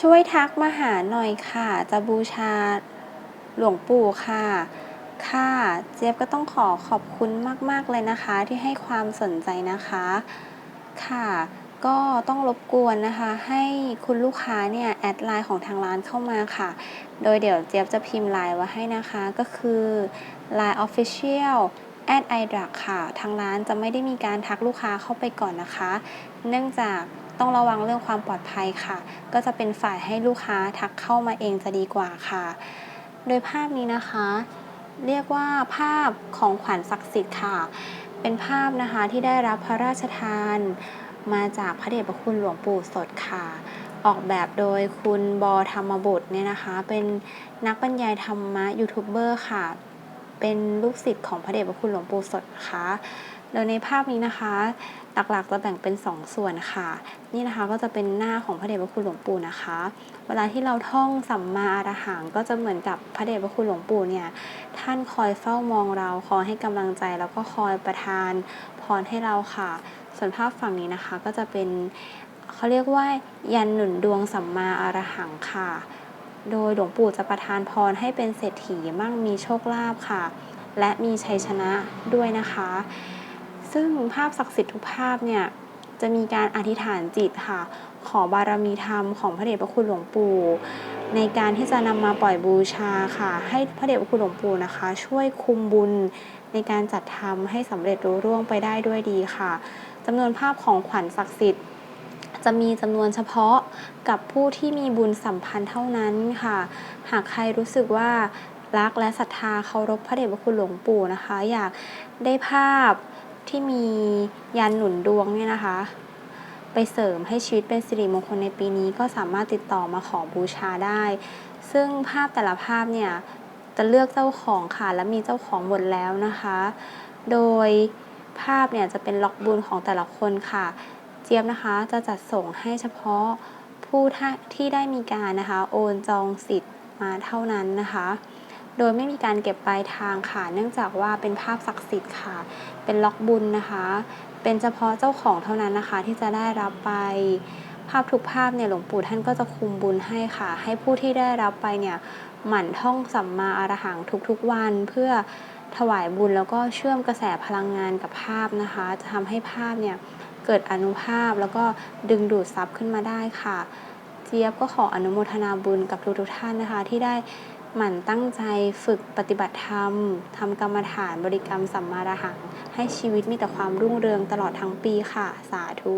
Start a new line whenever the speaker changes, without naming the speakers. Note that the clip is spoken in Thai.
ช่วยทักมาหาหน่อยค่ะ จะบูชาหลวงปู่ค่ะ ค่ะ เจี๊ยบก็ต้องขอขอบคุณมาก ๆ เลยนะคะ ที่ให้ความสนใจนะคะ ค่ะ ก็ต้องรบกวนนะคะ ให้คุณลูกค้าเนี่ย แอดไลน์ของทางร้านเข้ามาค่ะ โดยเดี๋ยวเจี๊ยบจะพิมพ์ไลน์ไว้ให้นะคะ ก็คือ Line Official i d r a c ค่ะ ทางร้านจะไม่ได้มีการทักลูกค้าเข้าไปก่อนนะคะ เนื่องจาก ต้องระวังเรื่องความปลอดภัยค่ะ ก็จะเป็นฝ่ายให้ลูกค้าทักเข้ามาเองจะดีกว่าค่ะ โดยภาพนี้นะคะ เรียกว่าภาพของขวัญศักดิ์สิทธิ์ค่ะ เป็นภาพนะคะที่ได้รับพระราชทาน มาจากพระเดชพระคุณหลวงปู่สดค่ะออกแบบโดยคุณบอธรรมบุตรเนี่ยนะคะ เป็นนักบรรยายธรรมะยูทูบเบอร์ค่ะ เป็นลูกศิษย์ของพระเดชพระคุณหลวงปู่สดนะคะ โดยในภาพนี้นะคะ หลักๆจะแบ่งเป็น 2 ส่วนค่ะ นี่นะคะก็จะเป็นหน้าของพระเดชพระคุณหลวงปู่นะคะ เวลาที่เราท่องสัมมาอรหังก็จะเหมือนกับพระเดชพระคุณหลวงปู่เนี่ยท่านคอยเฝ้ามองเราคอยให้กำลังใจ แล้วก็คอยประทานพรให้เราค่ะ ส่วนภาพฝั่งนี้นะคะก็จะเป็นเขาเรียกว่ายันหนุนดวงสัมมาอรหังค่ะ โดยหลวงปู่จะประทานพรให้เป็นเศรษฐีมั่งมีโชคลาภค่ะ และมีชัยชนะด้วยนะคะ ซึ่งภาพศักดิ์สิทธิ์ทุกภาพเนี่ยจะมีการอธิษฐานจิตค่ะ ขอบารมีธรรมของพระเดชพระคุณหลวงปู่ ในการที่จะนำมาปล่อยบูชาค่ะ ให้พระเดชพระคุณหลวงปู่นะคะ ช่วยคุมบุญในการจัดทำให้สำเร็จรุ่ร่วงไปได้ด้วยดีค่ะจำนวนภาพของขวัญศักดิ์สิทธิ์ จะมีจำนวนเฉพาะกับผู้ที่มีบุญสัมพันธ์เท่านั้นค่ะ หากใครรู้สึกว่ารักและศรัทธาเคารพพระเดชพระคุณหลวงปู่นะคะ อยากได้ภาพ ที่มียันหนุนดวงเนี่ยนะคะ ไปเสริมให้ชีวิตเป็นสิริมงคลในปีนี้ก็สามารถติดต่อมาขอบูชาได้ ซึ่งภาพแต่ละภาพเนี่ยจะเลือกเจ้าของค่ะและมีเจ้าของหมดแล้วนะคะ โดยภาพเนี่ยจะเป็นล็อกบุญของแต่ละคนค่ะ เจี๊ยบนะคะจะจัดส่งให้เฉพาะผู้ที่ได้มีการนะคะ โอนจองสิทธิ์มาเท่านั้นนะคะ โดยไม่มีการเก็บปลายทางค่ะ เนื่องจากว่าเป็นภาพศักดิ์สิทธิ์ค่ะ เป็นล็อกบุญนะคะ เป็นเฉพาะเจ้าของเท่านั้นนะคะ ที่จะได้รับไปภาพทุกภาพเนี่ยหลวงปู่ท่านก็จะคุมบุญให้ค่ะ ให้ผู้ที่ได้รับไปเนี่ยหมั่นท่องสัมมาอรหังทุกๆวันเพื่อถวายบุญแล้วก็เชื่อมกระแสพลังงานกับภาพนะคะ จะทำให้ภาพเนี่ยเกิดอนุภาพแล้วก็ดึงดูดซับขึ้นมาได้ค่ะ เจี๊ยบก็ขออนุโมทนาบุญกับทุกๆท่านนะคะ ที่ได้ หมั่นตั้งใจฝึกปฏิบัติธรรมทำกรรมฐานบริกรรมสัมมาระหัง ให้ชีวิตมีแต่ความรุ่งเรืองตลอดทั้งปีค่ะ สาธุ